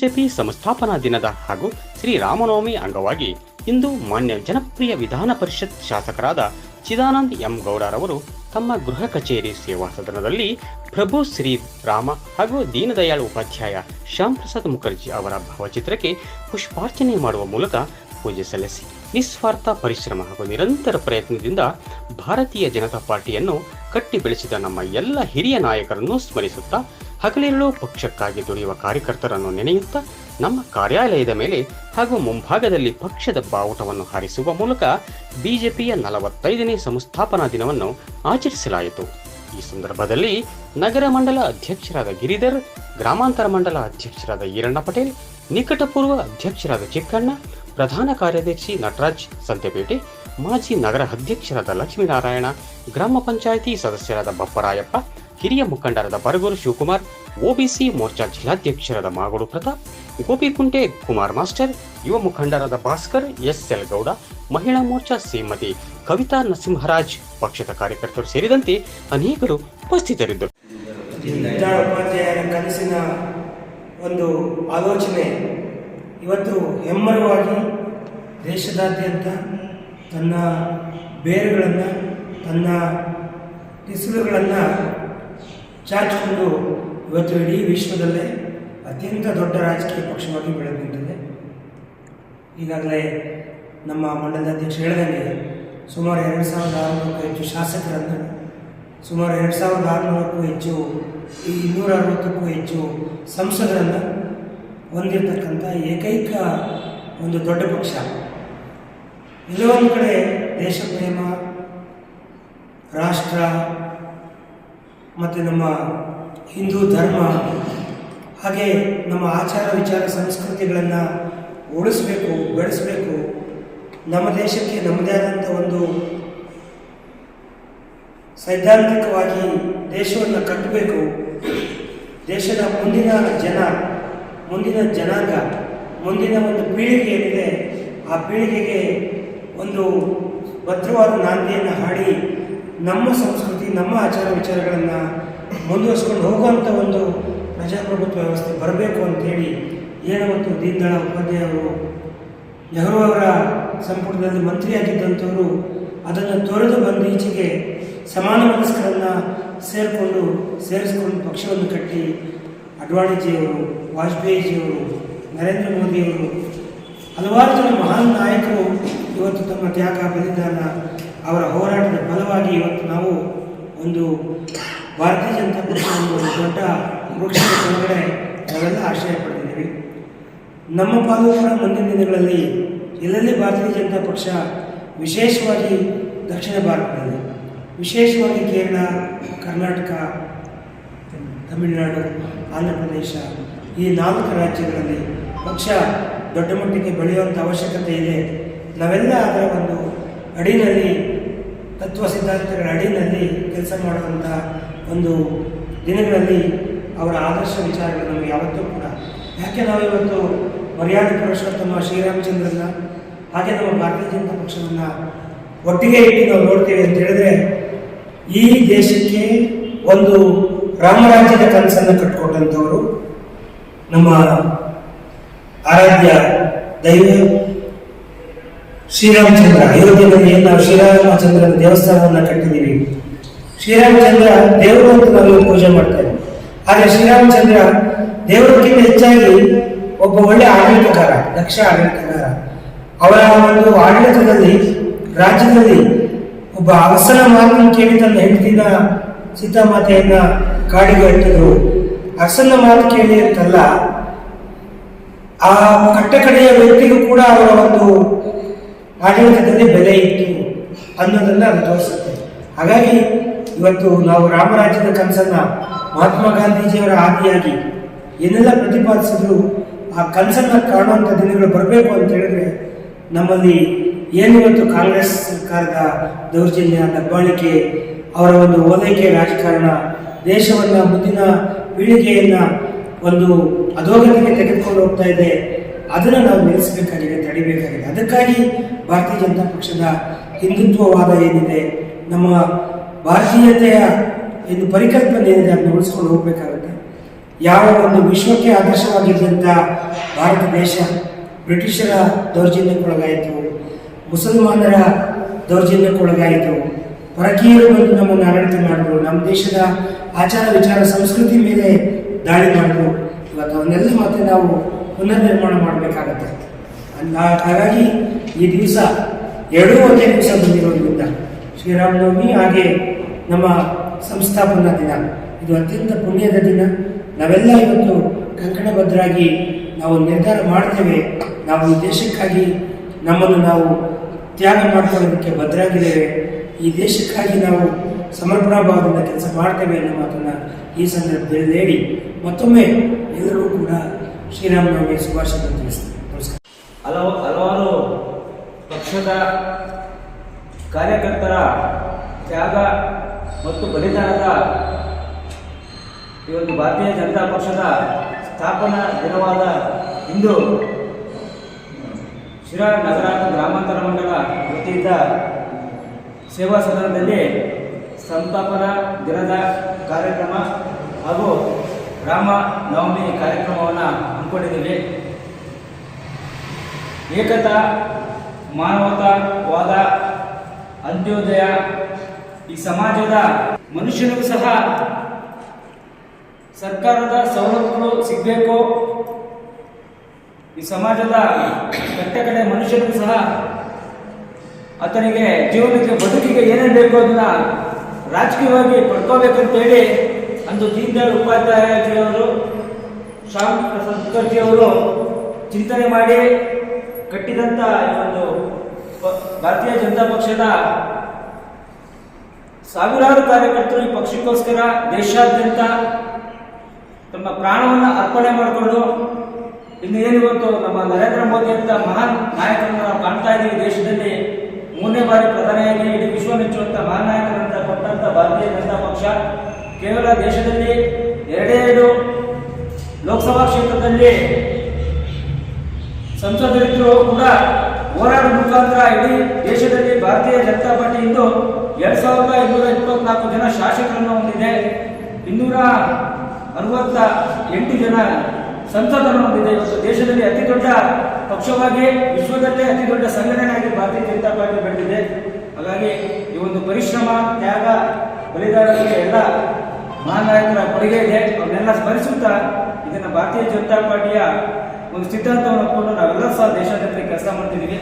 BJP ಸಂಸ್ಥಾಪನಾ ದಿನದ ಹಾಗೂ ಶ್ರೀರಾಮನವಮಿ ಅಂಗವಾಗಿ ಇಂದು ಮಾನ್ಯ ಜನಪ್ರಿಯ ವಿಧಾನ ಪರಿಷತ್ ಶಾಸಕರಾದ ಚಿದಾನಂದ್ ಎಂ ಗೌಡರವರು ತಮ್ಮ ಗೃಹ ಕಚೇರಿ ಸೇವಾ ಸದನದಲ್ಲಿ ಪ್ರಭು ಶ್ರೀ ರಾಮ ಹಾಗೂ ದೀನದಯಾಳ್ ಉಪಾಧ್ಯಾಯ ಶ್ಯಾಮ್ ಪ್ರಸಾದ್ ಮುಖರ್ಜಿ ಅವರ ಭಾವಚಿತ್ರಕ್ಕೆ ಪುಷ್ಪಾರ್ಚನೆ ಮಾಡುವ ಮೂಲಕ ಪೂಜೆ ಸಲ್ಲಿಸಿ ನಿಸ್ವಾರ್ಥ ಪರಿಶ್ರಮ ಹಾಗೂ ನಿರಂತರ ಪ್ರಯತ್ನದಿಂದ ಭಾರತೀಯ ಜನತಾ ಪಾರ್ಟಿಯನ್ನು ಕಟ್ಟಿ ಬೆಳೆಸಿದ ನಮ್ಮ ಎಲ್ಲ ಹಿರಿಯ ನಾಯಕರನ್ನು ಸ್ಮರಿಸುತ್ತಾ ಹಗಲಿರುಳು ಪಕ್ಷಕ್ಕಾಗಿ ದುಡಿಯುವ ಕಾರ್ಯಕರ್ತರನ್ನು ನೆನೆಯುತ್ತಾ ನಮ್ಮ ಕಾರ್ಯಾಲಯದ ಮೇಲೆ ಹಾಗೂ ಮುಂಭಾಗದಲ್ಲಿ ಪಕ್ಷದ ಬಾವುಟವನ್ನು ಹಾರಿಸುವ ಮೂಲಕ ಬಿಜೆಪಿಯ ನಲವತ್ತೈದನೇ ಸಂಸ್ಥಾಪನಾ ದಿನವನ್ನು ಆಚರಿಸಲಾಯಿತು. ಈ ಸಂದರ್ಭದಲ್ಲಿ ನಗರ ಮಂಡಲ ಅಧ್ಯಕ್ಷರಾದ ಗಿರಿಧರ್, ಗ್ರಾಮಾಂತರ ಮಂಡಲ ಅಧ್ಯಕ್ಷರಾದ ಈರಣ್ಣ ಪಟೇಲ್, ನಿಕಟಪೂರ್ವ ಅಧ್ಯಕ್ಷರಾದ ಚಿಕ್ಕಣ್ಣ, ಪ್ರಧಾನ ಕಾರ್ಯದರ್ಶಿ ನಟರಾಜ್ ಸಂತೆಪೇಟೆ, ಮಾಜಿ ನಗರ ಅಧ್ಯಕ್ಷರಾದ ಲಕ್ಷ್ಮೀನಾರಾಯಣ, ಗ್ರಾಮ ಪಂಚಾಯಿತಿ ಸದಸ್ಯರಾದ ಬಪ್ಪರಾಯಪ್ಪ ಹಿರಿಯ ಮುಖಂಡರಾದ ಬರಗೂರು ಶಿವಕುಮಾರ್ ಒಬಿಸಿ ಮೋರ್ಚಾ ಜಿಲ್ಲಾಧ್ಯಕ್ಷರಾದ ಮಾಗೋಡು ಪ್ರತಾಪ್ ಗೋಪಿಕುಂಟೆ ಕುಮಾರ್ ಮಾಸ್ಟರ್, ಯುವ ಮುಖಂಡರಾದ ಭಾಸ್ಕರ್, ಎಸ್ ಎಲ್ ಗೌಡ, ಮಹಿಳಾ ಮೋರ್ಚಾ ಶ್ರೀಮತಿ ಕವಿತಾ ನರಸಿಂಹರಾಜ್ ಪಕ್ಷದ ಕಾರ್ಯಕರ್ತರು ಸೇರಿದಂತೆ ಅನೇಕರು ಉಪಸ್ಥಿತರಿದ್ದರು. ಕನಸಿನ ಒಂದು ಆಲೋಚನೆ ಇವತ್ತು ಹೆಮ್ಮರವಾಗಿ ದೇಶದಾದ್ಯಂತ ತನ್ನ ಬೇರುಗಳನ್ನು, ತನ್ನ ಟಿಸಿಲುಗಳನ್ನು ಚಾಚಿಕೊಂಡು ಇವತ್ತು ಇಡೀ ವಿಶ್ವದಲ್ಲೇ ಅತ್ಯಂತ ದೊಡ್ಡ ರಾಜಕೀಯ ಪಕ್ಷವಾಗಿ ಬೆಳೆದು ನಿಂತಿದೆ. ಈಗಾಗಲೇ ನಮ್ಮ ಮಂಡಲದ ಅಧ್ಯಕ್ಷ ಹೇಳಿದಂಗೆ ಸುಮಾರು ಎರಡು ಸಾವಿರದ ಆರುನೂರಕ್ಕೂ ಹೆಚ್ಚು ಶಾಸಕರನ್ನು, ಸುಮಾರು ಎರಡು ಸಾವಿರದ ಆರುನೂರಕ್ಕೂ ಹೆಚ್ಚು, ಈ ಇನ್ನೂರ ಅರವತ್ತಕ್ಕೂ ಹೆಚ್ಚು ಸಂಸದರನ್ನು ಹೊಂದಿರತಕ್ಕಂಥ ಏಕೈಕ ಒಂದು ದೊಡ್ಡ ಪಕ್ಷ. ಎಲ್ಲೋ ಕಡೆ ದೇಶ ಪ್ರೇಮ, ರಾಷ್ಟ್ರ ಮತ್ತು ನಮ್ಮ ಹಿಂದೂ ಧರ್ಮ, ಹಾಗೆ ನಮ್ಮ ಆಚಾರ ವಿಚಾರ ಸಂಸ್ಕೃತಿಗಳನ್ನು ಉಳಿಸ್ಬೇಕು, ಬೆಳೆಸಬೇಕು, ನಮ್ಮ ದೇಶಕ್ಕೆ ನಮ್ಮದೇ ಆದಂಥ ಒಂದು ಸೈದ್ಧಾಂತಿಕವಾಗಿ ದೇಶವನ್ನು ಕಟ್ಟಬೇಕು. ದೇಶದ ಮುಂದಿನ ಜನ, ಮುಂದಿನ ಜನಾಂಗ, ಮುಂದಿನ ಒಂದು ಪೀಳಿಗೆ ಏನಿದೆ, ಆ ಪೀಳಿಗೆಗೆ ಒಂದು ಭದ್ರವಾದ ನಾಂದಿಯನ್ನು ಹಾಡಿ ನಮ್ಮ ಸಂಸ್ಕೃತಿ ನಮ್ಮ ಆಚಾರ ವಿಚಾರಗಳನ್ನು ಮುಂದುವರಿಸ್ಕೊಂಡು ಹೋಗುವಂಥ ಒಂದು ಪ್ರಜಾಪ್ರಭುತ್ವ ವ್ಯವಸ್ಥೆ ಬರಬೇಕು ಅಂತೇಳಿ ಏನು ಮತ್ತು ದೀನ್ ಉಪಾಧ್ಯಾಯ ಅವರು ನೆಹರು ಅವರ ಸಂಪುಟದಲ್ಲಿ ಮಂತ್ರಿಯಾಗಿದ್ದಂಥವರು ಅದನ್ನು ತೊರೆದು ಬಂದು ಈಚೆಗೆ ಸಮಾನ ಮನಸ್ಕರನ್ನು ಸೇರಿಕೊಂಡು, ಸೇರಿಸ್ಕೊಂಡು ಪಕ್ಷವನ್ನು ಕಟ್ಟಿ ಅಡ್ವಾಣಿಜಿಯವರು, ವಾಜಪೇಯಿಜಿಯವರು, ನರೇಂದ್ರ ಮೋದಿಯವರು ಹಲವಾರು ಜನ ಮಹಾನ್ ನಾಯಕರು ಇವತ್ತು ತಮ್ಮ ತ್ಯಾಗ, ಬಲಿದಾನ, ಅವರ ಹೋರಾಟದ ಫಲವಾಗಿ ಇವತ್ತು ನಾವು ಒಂದು ಭಾರತೀಯ ಜನತಾ ಪಕ್ಷ ಒಂದು ದೊಡ್ಡ ವೃಕ್ಷದ ಕೆಳಗಡೆ ನಾವೆಲ್ಲ ಆಶ್ರಯ ಪಡೆದಿದ್ದೀವಿ. ನಮ್ಮ ಪಾಲು ಮುಂದಿನ ದಿನಗಳಲ್ಲಿ ಎಲ್ಲೆಲ್ಲಿ ಭಾರತೀಯ ಜನತಾ ಪಕ್ಷ ವಿಶೇಷವಾಗಿ ದಕ್ಷಿಣ ಭಾರತದಲ್ಲಿ, ವಿಶೇಷವಾಗಿ ಕೇರಳ, ಕರ್ನಾಟಕ, ತಮಿಳುನಾಡು ಆಂಧ್ರ ಪ್ರದೇಶ ಈ ನಾಲ್ಕು ರಾಜ್ಯಗಳಲ್ಲಿ ಪಕ್ಷ ದೊಡ್ಡ ಮಟ್ಟಿಗೆ ಬೆಳೆಯುವಂಥ ಅವಶ್ಯಕತೆ ಇದೆ. ನಾವೆಲ್ಲ ಅದರ ಒಂದು ಅಡಿನಲ್ಲಿ ತತ್ವ ಸಿದ್ಧಾಂತಗಳ ಅಡಿಯಲ್ಲಿ ಕೆಲಸ ಮಾಡುವಂಥ ಒಂದು ದಿನಗಳಲ್ಲಿ ಅವರ ಆದರ್ಶ ವಿಚಾರಗಳು ನಮಗೆ ಯಾವತ್ತೂ ಕೂಡ. ಯಾಕೆ ನಾವು ಇವತ್ತು ಮರ್ಯಾದೆ ಪುರುಷೋತ್ತಮ ಶ್ರೀರಾಮಚಂದ್ರನ ಹಾಗೆ ನಮ್ಮ ಭಾರತೀಯ ಜನತಾ ಪಕ್ಷವನ್ನು ಒಟ್ಟಿಗೆ ಇಟ್ಟು ನಾವು ನೋಡ್ತೀವಿ ಅಂತ ಹೇಳಿದ್ರೆ, ಈ ದೇಶಕ್ಕೆ ಒಂದು ರಾಮರಾಜ್ಯದ ಕನಸನ್ನು ಕಟ್ಟಿಕೊಟ್ಟಂಥವರು ನಮ್ಮ ಆರಾಧ್ಯ ದೈವ ಶ್ರೀರಾಮಚಂದ್ರ ಅಯೋಧ್ಯೆಯಲ್ಲಿ ನಾವು ಶ್ರೀರಾಮಚಂದ್ರನ ದೇವಸ್ಥಾನವನ್ನು ಕಟ್ಟಿದ್ದೀವಿ. ಶ್ರೀರಾಮಚಂದ್ರ ದೇವರು ಅಂತ ನಾವು ಪೂಜೆ ಮಾಡ್ತೇವೆ ಆದರೆ ಶ್ರೀರಾಮಚಂದ್ರ ದೇವರಕ್ಕಿಂತ ಹೆಚ್ಚಾಗಿ ಒಬ್ಬ ಒಳ್ಳೆ ಆಡಳಿತಗಾರ, ದಕ್ಷ ಆಡಳಿತಗಾರ. ಅವರ ಒಂದು ಆಡಳಿತದಲ್ಲಿ, ರಾಜ್ಯದಲ್ಲಿ ಒಬ್ಬ ಅವಸರ ಮಾತನ್ನು ಕೇಳಿ ತನ್ನ ಹೆಂಡತಿನ ಸೀತಾಮಾತೆಯನ್ನ ಕಾಡಿಗೆ ಇಟ್ಟಿದ್ರು ಅರಸನ ಮಾತು ಕೇಳಿ ಅಂತಲ್ಲ, ಆ ಕಟ್ಟಕಡೆಯ ವ್ಯಕ್ತಿಗೂ ಕೂಡ ಅವರ ಒಂದು ಆಡಳಿತದಲ್ಲಿ ಬೆಲೆ ಇತ್ತು ಅನ್ನೋದನ್ನ ಅದು ತೋರಿಸುತ್ತೆ. ಹಾಗಾಗಿ ಇವತ್ತು ನಾವು ರಾಮರಾಜ್ಯದ ಕನಸನ್ನು ಮಹಾತ್ಮ ಗಾಂಧೀಜಿಯವರ ಆದಿಯಾಗಿ ಏನೆಲ್ಲ ಪ್ರತಿಪಾದಿಸಿದ್ರು ಆ ಕನಸನ್ನ ಕಾಣುವಂಥ ದಿನಗಳು ಬರಬೇಕು ಅಂತ ಹೇಳಿದ್ರೆ ನಮ್ಮಲ್ಲಿ ಏನು ಇವತ್ತು ಕಾಂಗ್ರೆಸ್ ಸರ್ಕಾರದ ದೌರ್ಜನ್ಯ, ದಬ್ಬಾಳಿಕೆ, ಅವರ ಒಂದು ಓಲೈಕೆ ರಾಜಕಾರಣ, ದೇಶವನ್ನು ಮುಂದಿನ ಪೀಳಿಗೆಯನ್ನು ಒಂದು ಅಧೋಗತಿಗೆ ತೆಗೆದುಕೊಂಡು ಹೋಗ್ತಾ ಇದೆ ಅದನ್ನು ನಾವು ನಿಲ್ಲಿಸಬೇಕಾಗಿದೆ ತಡಿಬೇಕಾಗಿದೆ. ಅದಕ್ಕಾಗಿ ಭಾರತೀಯ ಜನತಾ ಪಕ್ಷದ ಹಿಂದುತ್ವವಾದ ಏನಿದೆ, ನಮ್ಮ ಭಾರತೀಯತೆಯ ಏನು ಪರಿಕಲ್ಪನೆ ಏನಿದೆ ಅದನ್ನು ಉಳಿಸ್ಕೊಂಡು ಹೋಗಬೇಕಾಗುತ್ತೆ. ಯಾವ ಒಂದು ವಿಶ್ವಕ್ಕೆ ಆದರ್ಶವಾಗಿದ್ದಂಥ ಭಾರತ ದೇಶ ಬ್ರಿಟಿಷರ ದೌರ್ಜನ್ಯಕ್ಕೊಳಗಾಯಿತು ಮುಸಲ್ಮಾನರ ದೌರ್ಜನ್ಯಕ್ಕೊಳಗಾಯಿತು ಪರಕೀಯರು ಬಂದು ನಮ್ಮನ್ನು ಆಡಳಿತ ಮಾಡಿದ್ರು, ನಮ್ಮ ದೇಶದ ಆಚಾರ ವಿಚಾರ, ಸಂಸ್ಕೃತಿ ಮೇಲೆ ದಾಳಿ ಮಾಡಿದ್ರು. ಇವತ್ತು ಅವನ್ನೆಲ್ಲ ಮತ್ತೆ ನಾವು ಪುನರ್ನಿರ್ಮಾಣ ಮಾಡಬೇಕಾಗತ್ತೆ. ಹಾಗಾಗಿ ಈ ದಿವಸ ಎರಡೂ ಒಂದೇ ದಿವಸ ಬಂದಿರೋದ್ರಿಂದ ಶ್ರೀರಾಮನವಮಿ ಹಾಗೆ ನಮ್ಮ ಸಂಸ್ಥಾಪನಾ ದಿನ. ಇದು ಅತ್ಯಂತ ಪುಣ್ಯದ ದಿನ. ನಾವೆಲ್ಲ ಇವತ್ತು ಕಂಕಣಭದ್ರಾಗಿ ನಾವು ನಿರ್ಧಾರ ಮಾಡ್ತೇವೆ. ನಾವು ಈ ದೇಶಕ್ಕಾಗಿ ನಮ್ಮನ್ನು ನಾವು ತ್ಯಾಗ ಮಾಡ್ಕೊಳ್ಳೋದಕ್ಕೆ ಭದ್ರಾಗಿದ್ದೇವೆ. ಈ ದೇಶಕ್ಕಾಗಿ ನಾವು ಸಮರ್ಪಣಾ ಭಾವದಿಂದ ಕೆಲಸ ಮಾಡ್ತೇವೆ ಅನ್ನೋ ಮಾತನ್ನು ಈ ಸಂದರ್ಭದಲ್ಲಿ ಹೇಳಿ ಮತ್ತೊಮ್ಮೆ ಎಲ್ಲರೂ ಕೂಡ ಶ್ರೀರಾಮನವಮಿ ಶುಭಾಶಯ ತಿಳಿಸ್ತೇನೆ ನಮಸ್ಕಾರ. ಹಲವು ಹಲವಾರು ಪಕ್ಷದ ಕಾರ್ಯಕರ್ತರ ತ್ಯಾಗ ಮತ್ತು ಬಲಿದಾನದ ಈ ಒಂದು ಭಾರತೀಯ ಜನತಾ ಪಕ್ಷದ ಸ್ಥಾಪನಾ ದಿನವಾದ ಇಂದು ಶಿರಾ ನಗರ ಗ್ರಾಮಾಂತರ ಮಂಡಲ ವತಿಯಿಂದ ಸೇವಾ ಸದನದಲ್ಲಿ ಸಂತಾಪನ ದಿನದ ಕಾರ್ಯಕ್ರಮ ಹಾಗೂ ರಾಮ ನವಮಿ ಕಾರ್ಯಕ್ರಮವನ್ನು ಹಮ್ಮಿಕೊಂಡಿದ್ದೀವಿ ಏಕತಾ, ಮಾನವತಾವಾದ, ಅಂತ್ಯೋದಯ ಈ ಸಮಾಜದ ಮನುಷ್ಯನಿಗೂ ಸಹ ಸರ್ಕಾರದ ಸವಲತ್ತುಗಳು ಸಿಗಬೇಕು. ಈ ಸಮಾಜದ ಕಟ್ಟಕಡೆ ಮನುಷ್ಯನಿಗೂ ಸಹ ಆತನಿಗೆ ಜೀವನಕ್ಕೆ ಬದುಕಿಗೆ ಏನೇನು ಬೇಕು ಅದನ್ನ ರಾಜಕೀಯವಾಗಿ ಪಡ್ಕೋಬೇಕಂತೇಳಿ ಅಂದು ದೀನ್ ದಯಾಳ್ ಉಪಾಧ್ಯಾಯಜಿಯವರು ಶ್ಯಾಮ್ ಪ್ರಸಾದ್ ಮುಖರ್ಜಿಯವರು ಚಿಂತನೆ ಮಾಡಿ ಕಟ್ಟಿದಂಥ ಒಂದು ಭಾರತೀಯ ಜನತಾ ಪಕ್ಷದ ಸಾವಿರಾರು ಕಾರ್ಯಕರ್ತರು ಈ ಪಕ್ಷಕ್ಕೋಸ್ಕರ ದೇಶಾದ್ಯಂತ ತಮ್ಮ ಪ್ರಾಣವನ್ನು ಅರ್ಪಣೆ ಮಾಡಿಕೊಂಡು ಇನ್ನು ಏನು ನಮ್ಮ ನರೇಂದ್ರ ಮೋದಿ ಅಂತ ಮಹಾನ್ ನಾಯಕರನ್ನು ನಾವು ಕಾಣ್ತಾ ಇದ್ದೀವಿ ದೇಶದಲ್ಲಿ ಮೂರನೇ ಬಾರಿ ಪ್ರಧಾನಿಯಾಗಿ ಇಡೀ ವಿಶ್ವ ಮೆಚ್ಚುವಂತ ಮಹಾನ್ ನಾಯಕರನ್ನ ಕೊಟ್ಟಂತ ಭಾರತೀಯ ಜನತಾ ಪಕ್ಷ. ಕೇವಲ ದೇಶದಲ್ಲಿ ಎರಡೇ ಎರಡು ಲೋಕಸಭಾ ಕ್ಷೇತ್ರದಲ್ಲಿ ಸಂಸದರಿದ್ರು ಕೂಡ ಹೋರಾಟದ ಮುಖಾಂತರ ಇಡೀ ದೇಶದಲ್ಲಿ ಭಾರತೀಯ ಜನತಾ ಪಾರ್ಟಿ ಇಂದು ಎರಡ್ ಸಾವಿರದ ಇನ್ನೂರ ಇಪ್ಪತ್ನಾಲ್ಕು ಜನ ಶಾಸಕರನ್ನು ಹೊಂದಿದೆ. ಇನ್ನೂರ ಅರವತ್ತ ಎಂಟು ಜನ ಸಂಸದರನ್ನು ಹೊಂದಿದೆ. ಇವತ್ತು ದೇಶದಲ್ಲಿ ಅತಿ ದೊಡ್ಡ ಪಕ್ಷವಾಗಿ ವಿಶ್ವದಲ್ಲೇ ಅತಿ ದೊಡ್ಡ ಸಂಘಟನೆಯಾಗಿ ಭಾರತೀಯ ಜನತಾ ಪಾರ್ಟಿ ಬೆಳೆದಿದೆ. ಹಾಗಾಗಿ ಈ ಒಂದು ಪರಿಶ್ರಮ, ತ್ಯಾಗ, ಬಲಿದಾನಕ್ಕೆ ಎಲ್ಲ ಮಹಾನಾಯಕರ ಕೊಡುಗೆ ಇದೆ. ಅವನ್ನೆಲ್ಲ ಸ್ಮರಿಸುತ್ತಾ ಇದನ್ನ ಭಾರತೀಯ ಜನತಾ ಪಾರ್ಟಿಯ ಒಂದು ಸಿದ್ಧಾಂತವನ್ನು ಒಪ್ಪಿಕೊಂಡು ನಾವೆಲ್ಲ ಸಹ ದೇಶಾದ್ಯಂತ ಕೆಲಸ ಮಾಡ್ತಿದ್ದೀವಿ.